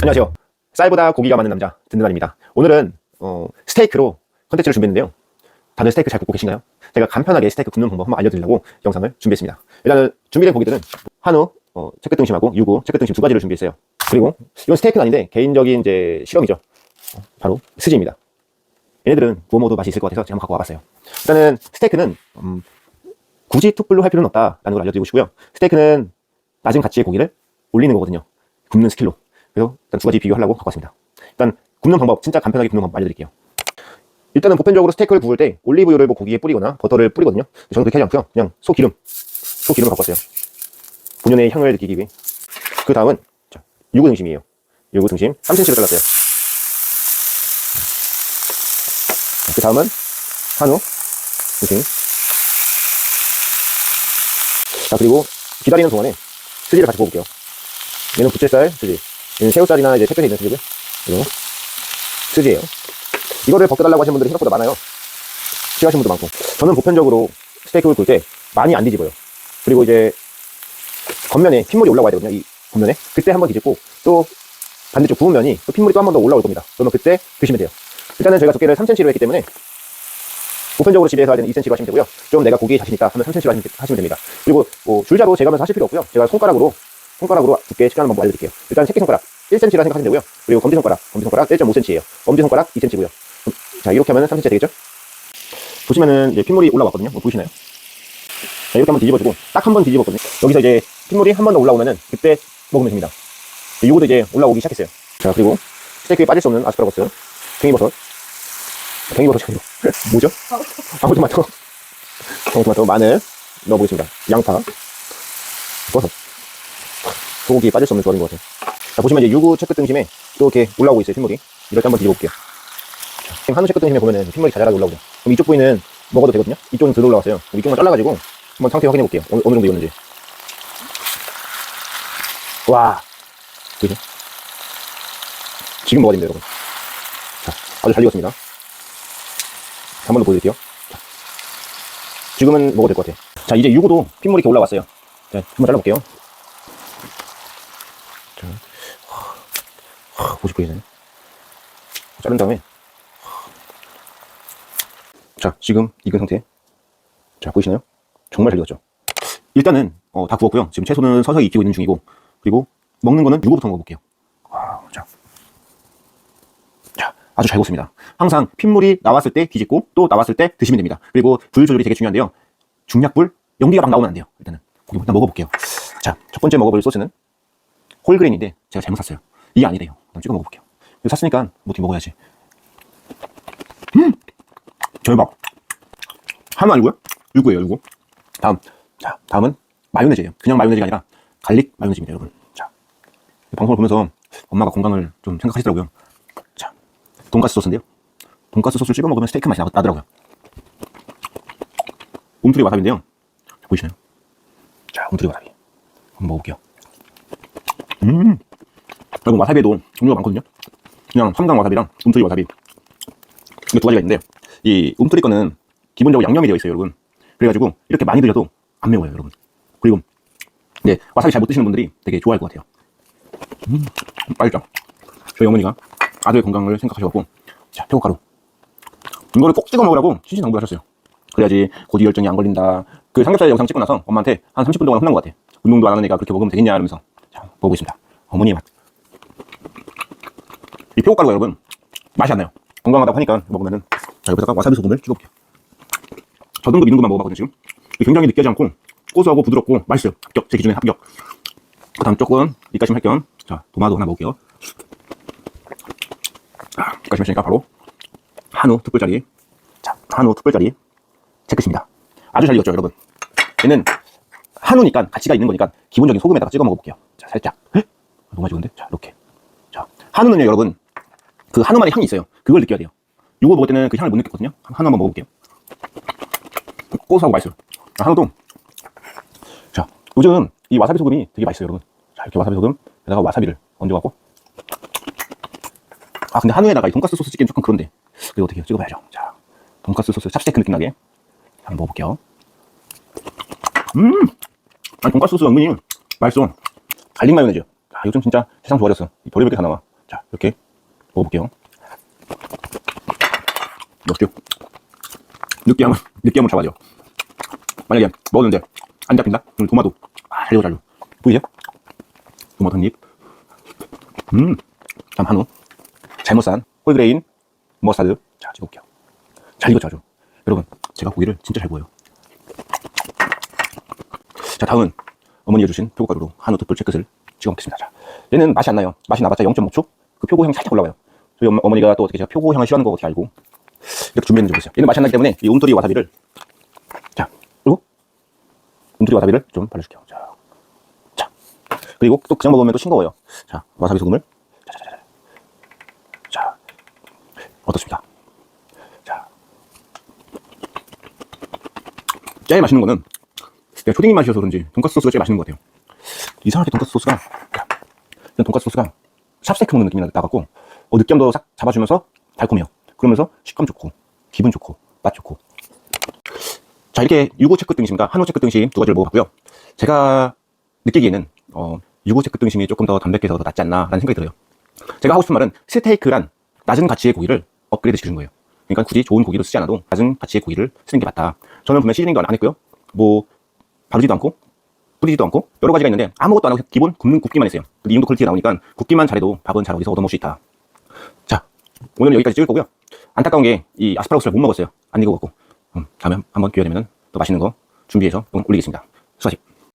안녕하세요. 쌀보다 고기가 많은 남자 든든한입니다. 오늘은 어, 스테이크로 컨텐츠를 준비했는데요. 다들 스테이크 잘 굽고 계신가요? 제가 간편하게 스테이크 굽는 방법 한번 알려드리려고 영상을 준비했습니다. 일단은 준비된 고기들은 한우, 어, 채끝등심하고 유구, 채끝등심 두 가지를 준비했어요. 그리고 이건 스테이크는 아닌데 개인적인 이제 실험이죠. 어, 바로 스지입니다. 얘네들은 구워 먹어도 맛이 있을 것 같아서 제가 한번 갖고 와봤어요. 일단은 스테이크는 음, 굳이 툭불로 할 필요는 없다라는 걸 알려드리고 싶고요. 스테이크는 낮은 가치의 고기를 올리는 거거든요. 굽는 스킬로. 그래서 일단 두 가지 비교하려고 갖고 왔습니다. 일단 굽는 방법, 진짜 간편하게 굽는 방법 알려드릴게요. 일단은 보편적으로 스테이크를 구울 때 올리브유를 뭐 고기에 뿌리거나 버터를 뿌리거든요. 저는 그렇게 하지 않고요. 그냥 소기름, 소기름을 갖고 왔어요. 본연의 향을 느끼기 위해. 그 다음은 자, 유구 등심이에요. 유구 등심 3cm로 잘랐어요. 그 다음은 한우 등심. 자 그리고 기다리는 동안에 스지를 같이 구워볼게요. 얘는 부채살 스지. 새우살이나 이제 택배에 있는 스지고요. 이거 스지예요. 이거를 벗겨달라고 하시는 분들이 생각보다 많아요. 싫어하시는 분도 많고. 저는 보편적으로 스테이크를 구울 때 많이 안 뒤집어요. 그리고 이제 겉면에 핏물이 올라와야 되거든요. 이 겉면에. 그때 한번 뒤집고 또 반대쪽 구운 면이 또 핏물이 또 한 번 더 올라올 겁니다. 그러면 그때 드시면 돼요. 일단은 저희가 두께를 3cm로 했기 때문에 보편적으로 집에서 하는 2cm로 하시면 되고요. 좀 내가 고기에 자신 있다 하면 3cm로 하시면, 됩니다. 그리고 뭐 줄자로 재가면서 하실 필요 없고요. 제가 손가락으로 손가락으로 두께 측량하는 방법 알려드릴게요. 일단 새끼손가락 1cm라 생각하시면 되고요. 그리고 검지손가락, 검지손가락 1.5cm예요. 엄지손가락 2cm고요. 자 이렇게 하면 3cm 되겠죠? 보시면은 이제 핏물이 올라왔거든요. 뭐 보이시나요? 자, 이렇게 한번 뒤집어주고 딱 한 번 뒤집었거든요. 여기서 이제 핏물이 한 번 더 올라오면은 그때 먹으면 됩니다. 요거도 이제 올라오기 시작했어요. 자 그리고 스테이크에 빠질 수 없는 아스파라거스, 팽이버섯, 팽이버섯이 아니고 뭐죠? 방울토마토, 방울토마토, 마늘 넣어보겠습니다. 양파, 버섯. 소고기에 빠질 수 없는 조합인 것 같아요. 자 보시면 이제 유구 채끝 등심에 또 이렇게 올라오고 있어요 핏물이. 이럴 때 한번 뒤집어볼게요. 자, 한우 채끝 등심에 보면은 핏물이 자잘하게 올라오죠. 그럼 이쪽 부위는 먹어도 되거든요. 이쪽은 덜 올라왔어요. 이쪽만 잘라가지고 한번 상태 확인해 볼게요. 어느, 어느 정도 익었는지. 와, 보이세요? 지금 먹어야 됩니다, 여러분. 자, 아주 잘 익었습니다. 한 번 더 보여드릴게요. 자, 지금은 먹어도 될 것 같아요. 자, 이제 유구도 핏물이 이렇게 올라왔어요. 자, 한번 잘라볼게요. 자, 하, 보시 보이세요? 자른 다음에 자, 지금 익은 상태. 자, 보이시나요? 정말 잘 익었죠? 일단은 어, 다 구웠고요. 지금 채소는 서서히 익히고 있는 중이고 그리고 먹는 거는 유부부터 먹어볼게요. 자, 아주 잘 익었습니다. 항상 핏물이 나왔을 때 뒤집고 또 나왔을 때 드시면 됩니다. 그리고 불 조절이 되게 중요한데요. 중약불, 연기가 막 나오면 안 돼요. 일단은 고기 일단 먹어볼게요. 자, 첫 번째 먹어볼 소스는 홀그레인인데 제가 잘못 샀어요. 이게 아니래요. 한번 찍어 먹어볼게요. 이거 샀으니까 뭐 어떻게 먹어야지. 음, 대박. 한우 아니고요? 유구예요, 유구. 다음, 자, 다음은 마요네즈예요. 그냥 마요네즈가 아니라 갈릭 마요네즈입니다, 여러분. 자, 이 방송을 보면서 엄마가 건강을 좀 생각하시더라고요. 자, 돈가스 소스인데요. 돈가스 소스를 찍어 먹으면 스테이크 맛이 나, 나더라고요. 움트리 와사비인데요. 보이시나요? 자, 움트리 와사비. 한번 먹어볼게요. 음, 여러분 와사비에도 종류가 많거든요. 그냥 삼강 와사비랑 움트리 와사비. 이게 두 가지가 있는데 이 움트리 거는 기본적으로 양념이 되어 있어요, 여러분. 그래가지고 이렇게 많이 드셔도 안 매워요, 여러분. 그리고 네 와사비 잘 못 드시는 분들이 되게 좋아할 것 같아요. 음, 맛있죠? 저희 어머니가 아들의 건강을 생각하셔갖고 자 태국가루 이거를 꼭 찍어 먹으라고 신신당부하셨어요. 그래야지 고지혈증이 안 걸린다. 그 삼겹살 영상 찍고 나서 엄마한테 한 30분 동안 혼난 것 같아. 운동도 안 애가 그렇게 먹으면 되겠냐 이러면서 자 보고 있습니다. 어머니의 맛. 이 표고가루가 여러분 맛이 안 나요. 건강하다고 하니까 먹으면은 자 여기다가 와사비 소금을 찍어볼게요. 저 정도 미는 것만 먹어봤거든요 지금. 굉장히 느끼하지 않고 고소하고 부드럽고 맛있어요. 합격. 제 기준에 합격. 그 다음 조금 밑가심 할 겸, 자, 도마도 하나 먹을게요. 아, 밑가심 했으니까 바로 한우 특불짜리. 자, 한우 특불짜리. 체크입니다. 아주 잘 익었죠, 여러분. 얘는 한우니까 가치가 있는 거니까 기본적인 소금에다가 찍어 먹어볼게요. 자, 살짝. 헉? 너무 맛있는데? 자, 이렇게. 자, 한우는요, 여러분. 그 한우만의 향이 있어요. 그걸 느껴야 돼요. 이거 먹을 때는 그 향을 못 느꼈거든요. 한우 한번 먹어볼게요. 고소하고 맛있어요. 아, 한우도 자, 요즘 이 와사비 소금이 되게 맛있어요, 여러분. 자, 이렇게 와사비 소금, 에다가 와사비를 얹어갖고. 아, 근데 한우에다가 이 돈가스 소스 찍기는 조금 그런데. 그리고 어떻게 해요? 찍어봐야죠. 자, 돈가스 소스 찹스테이크 느낌 나게. 한번 먹어볼게요. 음! 아니, 돈가스 소스 은근히 맛있어. 갈릭 마요네즈. 아, 요즘 진짜 세상 좋아졌어. 이 별의별 게다 나와. 자, 이렇게 먹어볼게요. 역시 느끼함은 느끼함을 잡아줘. 만약에 먹었는데 안 잡힌다? 그럼 도마도 아, 잘려 잘려. 보이세요? 도마도 한 입. 음, 참 한우. 잘못 산 홀그레인 머스타드. 자, 찍어볼게요. 잘 익었죠, 아주. 여러분, 제가 고기를 진짜 잘 구워요. 자, 다음은 어머니가 주신 표고가루로 한우 특불 채 끝을 찍어 먹겠습니다. 자, 얘는 맛이 안 나요. 맛이 나봤자 0.5초? 그 표고향이 살짝 올라와요. 저희 엄마, 어머니가 또 어떻게 제가 표고향을 싫어하는 거 어떻게 알고 이렇게 준비했는지 보세요. 얘는 맛이 안 나기 때문에 이 움토리 와사비를 자, 그리고 움토리 와사비를 좀 발라줄게요. 자, 자, 그리고 또 그냥 먹으면 또 싱거워요. 자, 와사비 소금을 자, 자, 자, 자, 자, 어떻습니까? 자, 제일 맛있는 거는 초딩 맛이어서 그런지 돈가스 소스가 제일 맛있는 것 같아요. 이상하게 돈가스 소스가 그냥 돈가스 소스가 샵스테이크 먹는 느낌이 나갖고 어, 느끼함도 싹 잡아주면서 달콤해요. 그러면서 식감 좋고 기분 좋고 맛 좋고 자 이렇게 유고 체크 등심과 한우 체크 등심 두 가지를 먹어봤고요. 제가 느끼기에는 어, 유고 체크 등심이 조금 더 담백해서 더 낫지 않나라는 생각이 들어요. 제가 하고 싶은 말은 스테이크란 낮은 가치의 고기를 업그레이드 시키는 거예요. 그러니까 굳이 좋은 고기를 쓰지 않아도 낮은 가치의 고기를 쓰는 게 맞다. 저는 분명 시즈닝도 안 했고요. 뭐 바르지도 않고 뿌리지도 않고 여러 가지가 있는데 아무것도 안 하고 기본 굽는 굽기만 했어요. 근데 이 정도 퀄리티가 나오니까 굽기만 잘해도 밥은 잘 어디서 얻어먹을 수 있다. 자, 오늘은 여기까지 찍을 거고요. 안타까운 게 이 아스파라거스를 못 먹었어요. 안 익어갖고. 음, 다음에 한번 기회 되면 더 맛있는 거 준비해서 또 올리겠습니다. 수고하십시오.